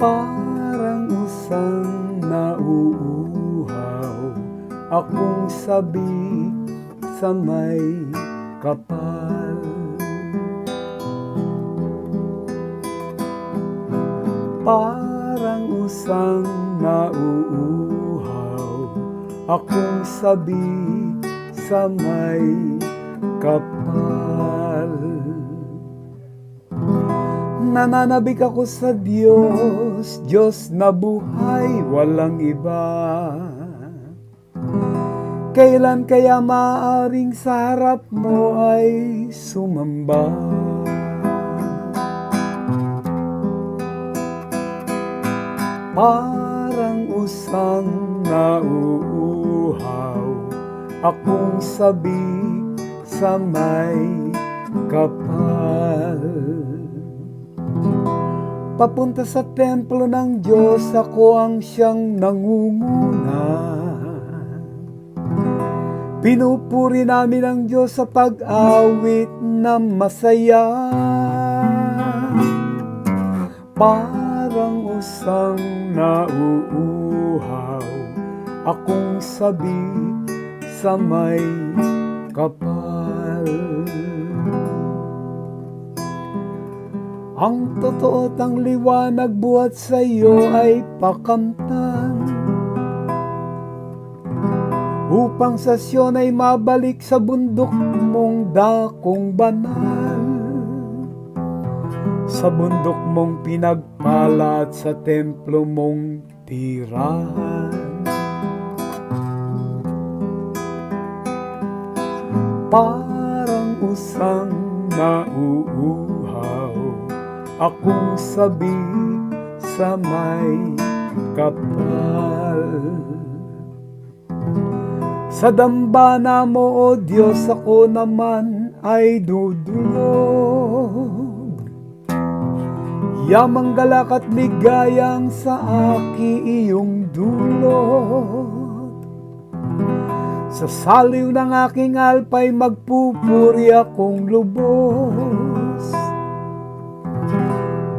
Parang usang nauuhaw. Akong sabi sa may kapal. Parang usang nauuhaw. Akong sabi sa may kapal. Nananabik ako sa Diyos, Diyos na buhay, walang iba. Kailan kaya maaring sa harap mo ay sumamba? Parang usang nauuhaw, akong sabi sa may kapal. Papunta sa templo ng Diyos, ako ang siyang nangunguna. Pinupuri namin ang Diyos sa pag-awit na masaya. Parang usang nauuhaw, akong sabi sa may kapal. Ang totoo ang liwanag buhat sa iyo ay pakamtan. Upang sa Sion ay mabalik sa bundok mong dakong banal. Sa bundok mong pinagpala at sa templo mong tirahan. Parang usang nauuhaw Akong sabi sa may kapal. Sa dambana mo, O Diyos, ako naman ay dudulog. Yamang galak at ligayang sa aki iyong dulot. Sa saliw ng aking alpay magpupuri akong lubos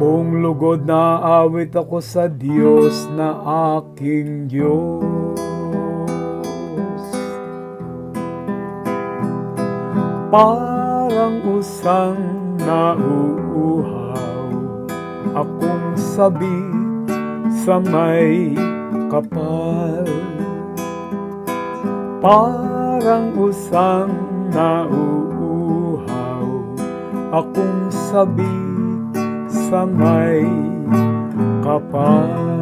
Buong lugod na awit ako sa Diyos na aking Diyos. Parang usang nauuhaw, akong sabi sa may kapal. Parang usang nauuhaw, akong sabi sa may kapal.